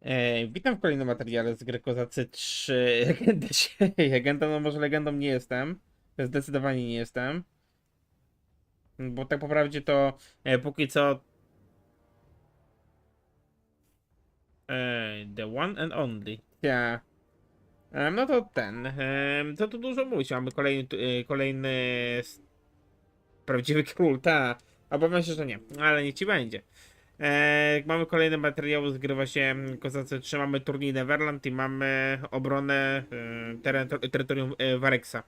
E, witam w kolejnym materiale z gry Kozacy 3. Legenda się. Legendą, no może legendą nie jestem. Zdecydowanie nie jestem. Bo tak po prawdzie to e, póki co. E, the one and only. Ja. E, no to ten. E, to tu dużo mówić. Mamy kolejny, e, kolejny prawdziwy król. Ta. Obawiam się, że nie. Ale nie ci będzie. E, mamy kolejne materiały, zgrywa się mm, Kozacy 3, mamy turniej Neverland i mamy obronę e, teren, terytorium e, Wareksa.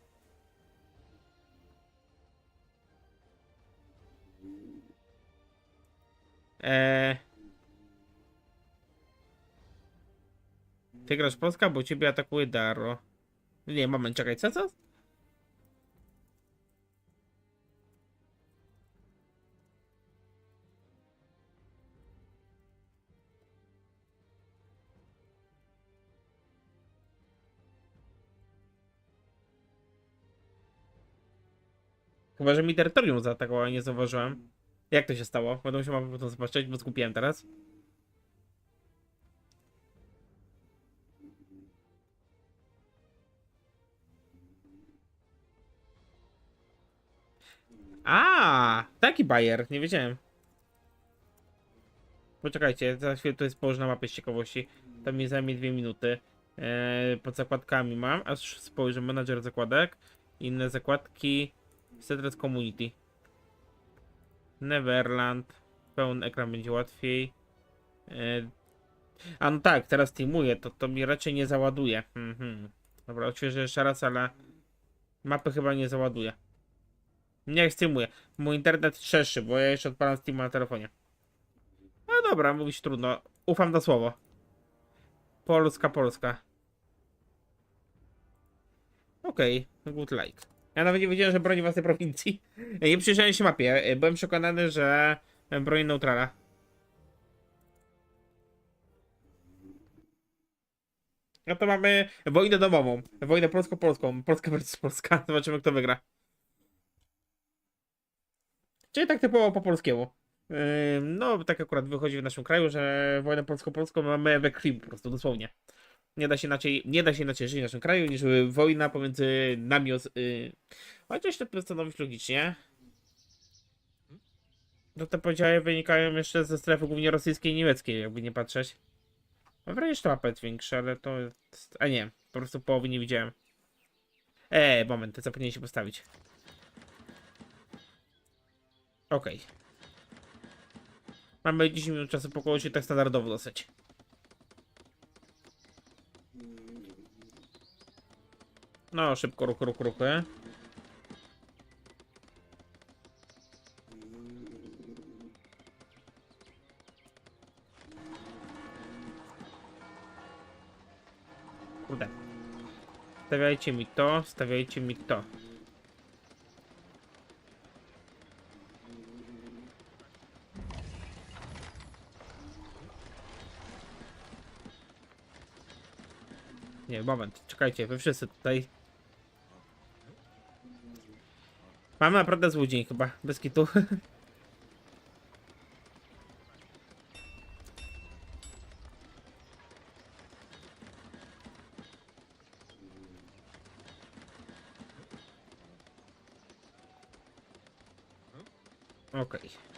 E, ty grasz Polska, bo ciebie atakuje Daro. Nie, moment, czekaj, co, co? Chyba, że mi terytorium zaatakowało, nie zauważyłem. Jak to się stało? Będę musiał mapę potem zobaczyć, bo skupiłem teraz. A, taki bajer, nie wiedziałem. Poczekajcie, za chwilę to jest położona mapy z ciekawości. To mi zajmie dwie minuty. Eee, pod zakładkami mam, aż spojrzę, menadżer zakładek. Inne zakładki. Settlers Community. Neverland. Pełny ekran będzie łatwiej. E, A no tak, teraz teamuję, to, to mi raczej nie załaduje. Mhm. Dobra, odświeżę jeszcze raz, ale mapy chyba nie załaduje. Niech streamuję. Mój internet trzeszczy, bo ja jeszcze odpalam Steam na telefonie. No dobra, mówić trudno. Ufam na słowo. Polska, Polska. Okej, good like. Ja nawet nie wiedziałem, że broni własnej prowincji. Nie przyjrzałem się mapie. Byłem przekonany, że broni neutrala. No to mamy wojnę domową. Wojnę polsko-polską. Polska versus Polska. Zobaczymy, kto wygra. Czyli tak typowo po polskiemu. No, tak akurat wychodzi w naszym kraju, że wojnę polsko-polską mamy we krwi po prostu, dosłownie. Nie da się inaczej, nie da się inaczej żyć w naszym kraju niż wojna pomiędzy nami. os- y, Chociaż to postanowić logicznie. No te podziały wynikają jeszcze ze strefy głównie rosyjskiej i niemieckiej, jakby nie patrzeć. Mam wrażenie, że to mapa jest większa, ale to jest... A nie, po prostu połowy nie widziałem. Eee, moment, zapomniałem się postawić. Okej. Mamy 10 minut czasu pokoju, się tak standardowo dosyć. No, szybko, ruch, ruch, ruchy. Kurde. Stawiajcie mi to, stawiajcie mi to. Nie, moment, czekajcie, wy wszyscy tutaj. Mamy naprawdę zły dzień chyba, bez kitu. Okej.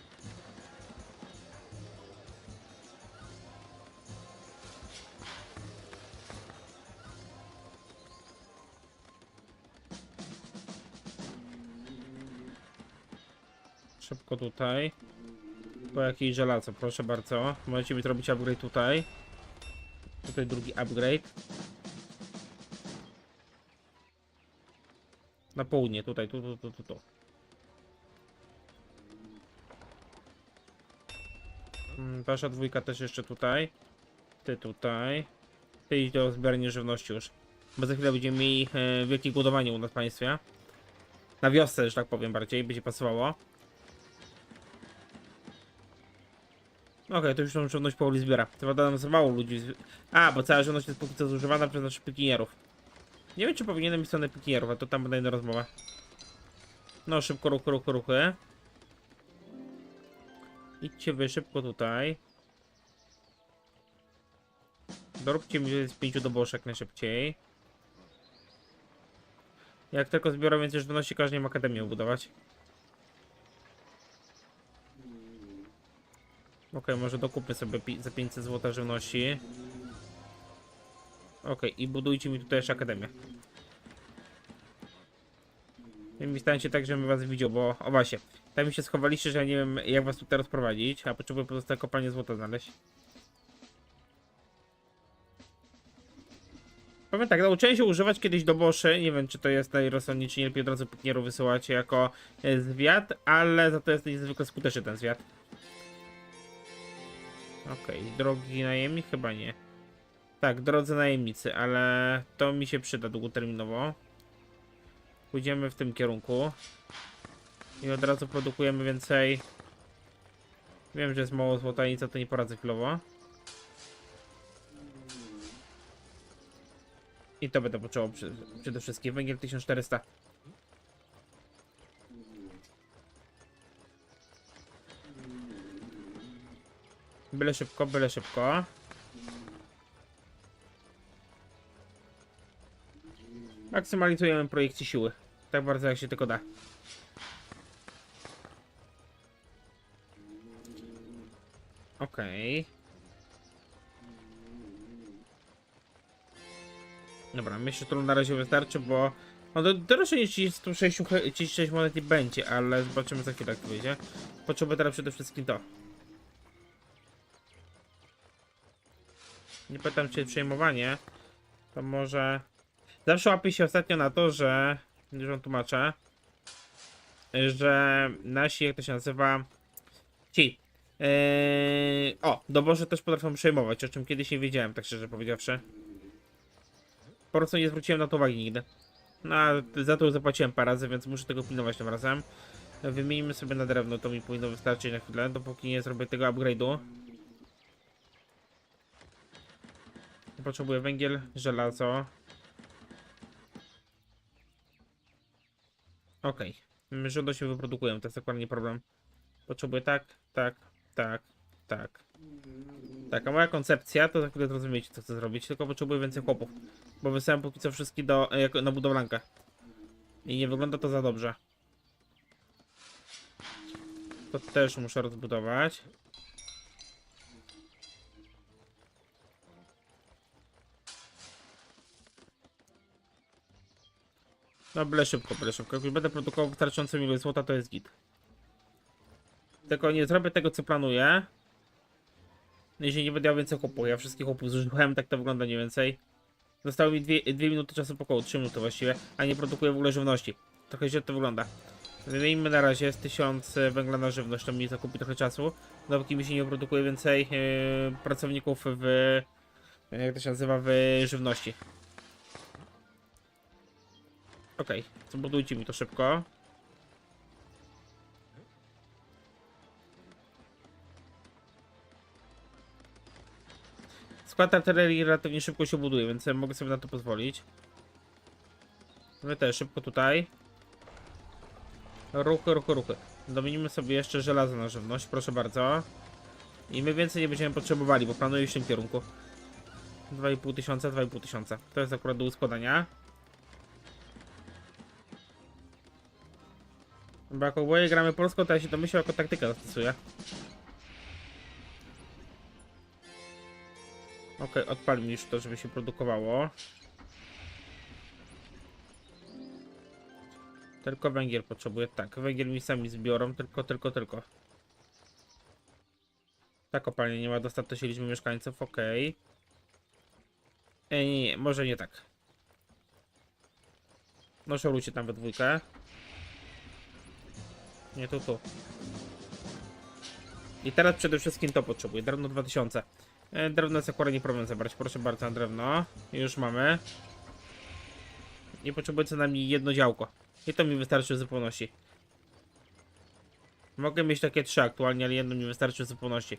Tutaj. Po jakiejś żelazo, proszę bardzo. Możecie mi zrobić upgrade tutaj. Tutaj drugi upgrade. Na południe, tutaj, tu, tu, tu, tu, tu. Mm, Wasza dwójka też jeszcze tutaj. Ty tutaj. Ty idź do zbierania żywności już. Bo za chwilę będziemy mieli wielkie głodowanie u nas państwie. Na wiosce, że tak powiem bardziej, będzie pasowało. Okej, to już tą żywność powoli zbiera. Prawda nam za mało ludzi. A, bo cała żywność jest póki co zużywana przez naszych pikinierów. Nie wiem, czy powinienem iść w stronę pikinierów, a to tam będę inna rozmowa. No, szybko, ruchy, ruchy, ruchy. Idźcie wy szybko tutaj. Doróbcie mi z pięciu doboszek najszybciej. Jak tylko zbiorą więcej żywności, każdy im akademię budować. Okej, może dokupmy sobie za 500 zł żywności. Okej, i budujcie mi tutaj jeszcze akademię. I mi stańcie tak, żebym was widział, bo o właśnie. Tam mi się schowaliście, że ja nie wiem jak was tutaj rozprowadzić, a potrzebuję pozostałe kopalnie złota znaleźć. Powiem tak, nauczyłem się używać kiedyś doboszy, nie wiem czy to jest najrozsądniej, czy nie lepiej od razu piknieru wysyłać jako e, zwiat, ale za to jest niezwykle skuteczny ten zwiat. Okej, drogi najemnik? Chyba nie. Tak, drodzy najemnicy, ale to mi się przyda długoterminowo. Pójdziemy w tym kierunku. I od razu produkujemy więcej. Wiem, że jest mało złota nic, to nie poradzę chwilowo. I to będę potrzebował przede wszystkim. Węgiel 1400. Byle szybko, byle szybko. Maksymalizujemy projekcie siły. Tak bardzo jak się tylko da. Okej. Dobra, myślę, że to na razie wystarczy, bo... No do, dorośnie niż 36, he- 36 monet nie będzie, ale zobaczymy za chwilę jak to wyjdzie. Teraz przede wszystkim to. Nie pytam czy przejmowanie. To może... Zawsze łapię się ostatnio na to, że... Już wam tłumaczę. Że nasi, jak to się nazywa... Ci. Yy... O, dobosze też potrafią przejmować, o czym kiedyś nie wiedziałem, tak szczerze powiedziawszy. Po prostu nie zwróciłem na to uwagi nigdy. No, za to już zapłaciłem parę razy, więc muszę tego pilnować tym razem. Wymienimy sobie na drewno, to mi powinno wystarczyć na chwilę, dopóki nie zrobię tego upgrade'u. Potrzebuję węgiel, żelazo. Okej. Okay. Żądo się wyprodukują, to jest akurat nie problem. Potrzebuję tak, tak, tak, tak. Tak, a moja koncepcja, to za chwilę zrozumiecie co chcę zrobić, tylko potrzebuję więcej chłopów. Bo wysyłam póki co wszystkich do, e, na budowlankę. I nie wygląda to za dobrze. To też muszę rozbudować. No byle szybko, byle szybko. Jak już będę produkował wystarczającą ilość złota, to jest git. Tylko nie zrobię tego, co planuję. Jeżeli nie będę miał więcej chłopów, ja wszystkich chłopów zużyłem, tak to wygląda mniej więcej. Zostało mi dwie, dwie minuty czasu po około 3 minuty właściwie, a nie produkuję w ogóle żywności. Trochę źle to wygląda. Wymienimy na razie z 1000 węgla na żywność, to mi zakupi trochę czasu. Dopóki mi się nie produkuje więcej yy, pracowników w... Jak to się nazywa? W żywności. Okej, okay. zbudujcie mi to szybko. Skład artylerii relatywnie szybko się buduje, więc mogę sobie na to pozwolić. My też szybko tutaj. Ruchy, ruchy, ruchy. Domienimy sobie jeszcze żelazo na żywność, proszę bardzo. I my więcej nie będziemy potrzebowali, bo planuję w tym kierunku. 2,5 tysiąca, 2,5 tysiąca. To jest akurat do uskładania. Bo jak oboje gramy polsko, to ja się to myślę jako taktykę zastosuję. Okej, okay, odpal mi już to, żeby się produkowało. Tylko węgiel potrzebuję. Tak, węgiel mi sami zbiorą, tylko, tylko, tylko. Ta kopalnia nie ma dostatecznej liczby mieszkańców, okej. Okay. E, nie, nie, może nie tak. No szorujcie tam we dwójkę. Nie, tu, tu. I teraz przede wszystkim to potrzebuję. Drewno 2000. E, Drewno jest akurat nie problem zabrać. Proszę bardzo drewno. Już mamy. I potrzebuję co najmniej jedno działko. I to mi wystarczy w zupełności. Mogę mieć takie trzy aktualnie, ale jedno mi wystarczy w zupełności.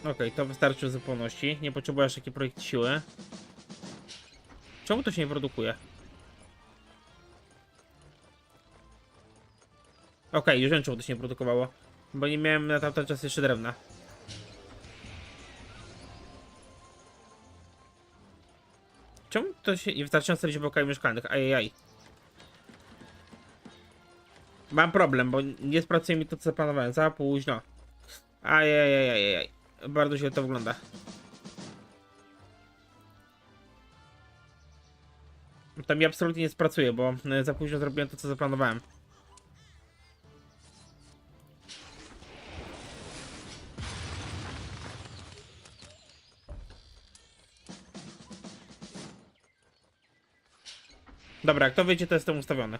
Okej, okay, to wystarczy w zupełności. Nie potrzebuję aż taki projekt siły. Czemu to się nie produkuje? Okej, już wiem czemu to się nie produkowało. Bo nie miałem na tamten czas jeszcze drewna. Czemu to się nie wystarczająco liczba pokoi mieszkalnych? Ajajaj. Mam problem, bo nie spracuje mi to co zaplanowałem. Za późno. Ajajajajajaj. Bardzo źle to wygląda. To mi absolutnie nie spracuje, bo e, za późno zrobiłem to co zaplanowałem. Dobra, jak to wyjdzie, to jestem ustawiony.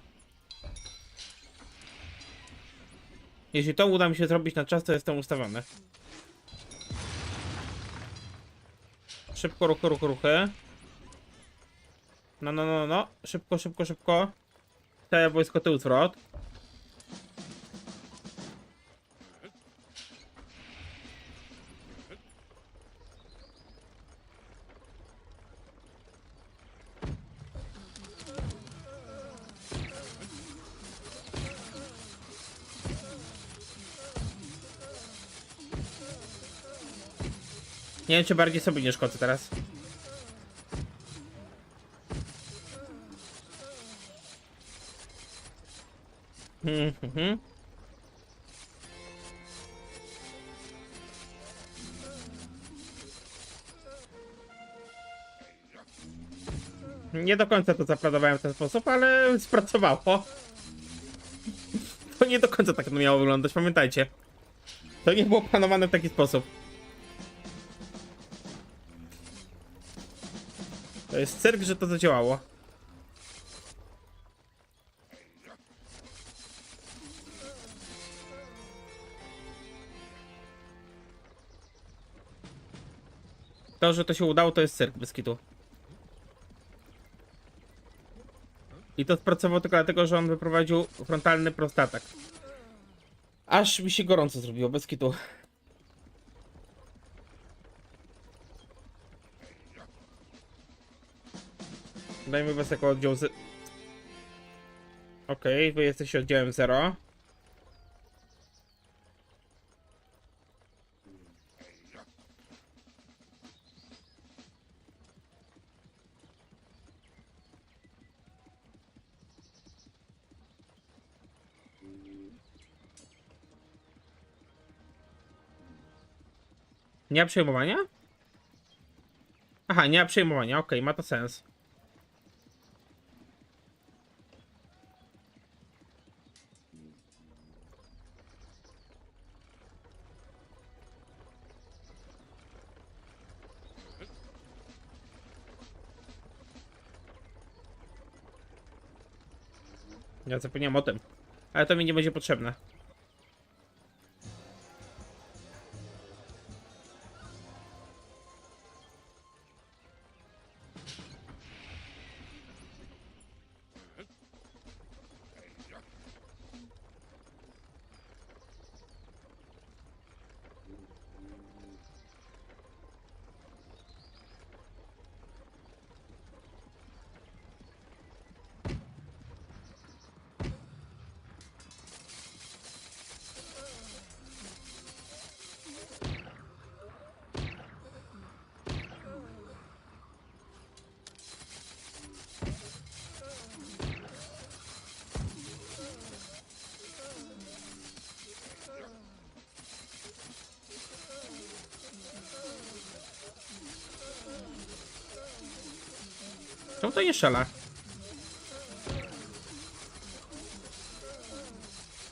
Jeśli to uda mi się zrobić na czas, to jestem ustawiony. Szybko, ruchy, ruchy, ruchy. No, no, no, no. Szybko, szybko, szybko. Całe wojsko tył zwrot. Nie wiem, czy bardziej sobie nie szkodzę teraz. Mhm. Nie do końca to zaplanowałem w ten sposób, ale spracowało. To nie do końca tak miało wyglądać, pamiętajcie. To nie było planowane w taki sposób. To jest cyrk, że to zadziałało. To, że to się udało, to jest cyrk bez kitu. I to spracowało tylko dlatego, że on wyprowadził frontalny prostatak. Aż mi się gorąco zrobiło, bez kitu. Dajmy was jako oddział z... Okej, wy jesteście oddziałem 0. Nie ma przejmowania? Aha, nie ma przejmowania, okej, ma to sens. Ja zapomniałem o tym. Ale to mi nie będzie potrzebne. Czemu to nie szala?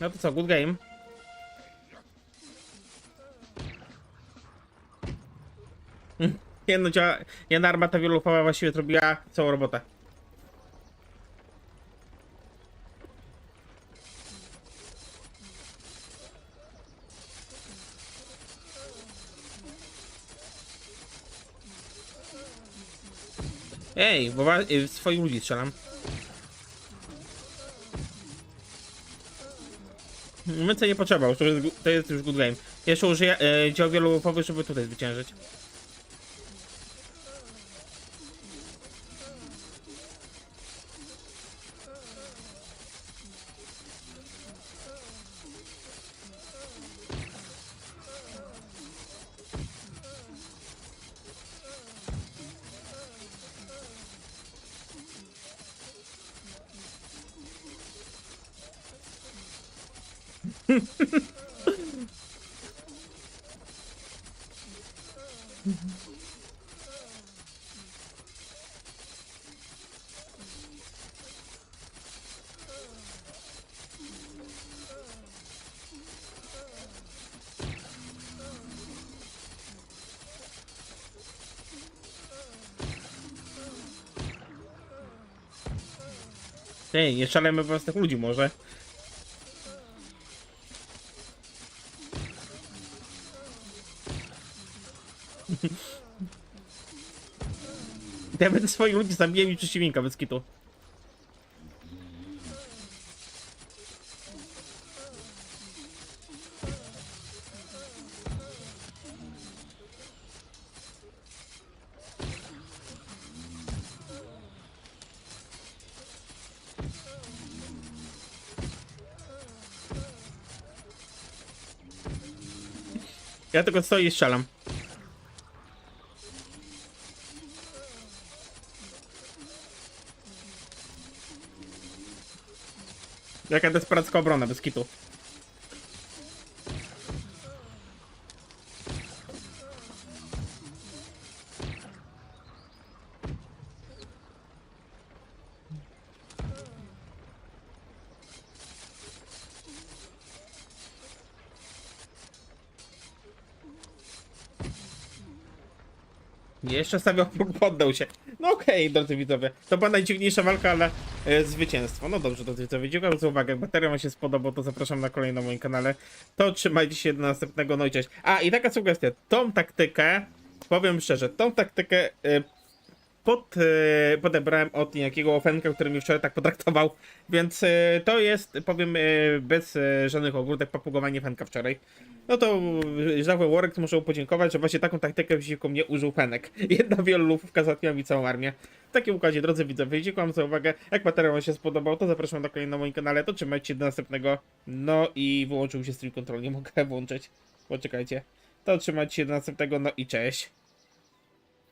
No to co, good game. Jedno działa, jedna armata wielofawa właściwie zrobiła całą robotę. Ej, bo y, swoich ludzi strzelam. Więcej nie potrzeba, to jest, to jest już good game. Jeszcze użyję e, dział wielołufowy, żeby tutaj zwyciężyć. Ej, nie szalemy po ludzi może. Ja będę swoich ludzi zabiję i przeciwnika bez kitu. Ja tylko stoję i strzelam. Jaka desperacka obrona, bez kitu. Jeszcze stawiał poddał się. No okej, drodzy widzowie. To była najdziwniejsza walka, ale zwycięstwo. No dobrze, drodzy widzowie. Dziękuję za uwagę. Jak materiał wam się spodobał, to zapraszam na kolejny na moim kanale. To trzymajcie się do następnego. No i cześć. A, i taka sugestia. Tą taktykę, powiem szczerze, tą taktykę e, pod, e, podebrałem od niejakiego Ofenka, który mnie wczoraj tak potraktował, więc e, to jest, powiem, e, bez żadnych ogródek papugowanie Fenka wczoraj. No to Żawe Warek muszę podziękować, że właśnie taką taktykę przeciwko mnie użył Fenek. Jedna wielolufówka załatwiła mi całą armię. W takim układzie, drodzy widzowie, dziękuję wam za uwagę. Jak materiał się spodobał, to zapraszam na kolejny na moim kanale, to trzymajcie się do następnego. No i wyłączył się stream control, nie mogę włączyć. Poczekajcie. To trzymajcie się do następnego, no i cześć.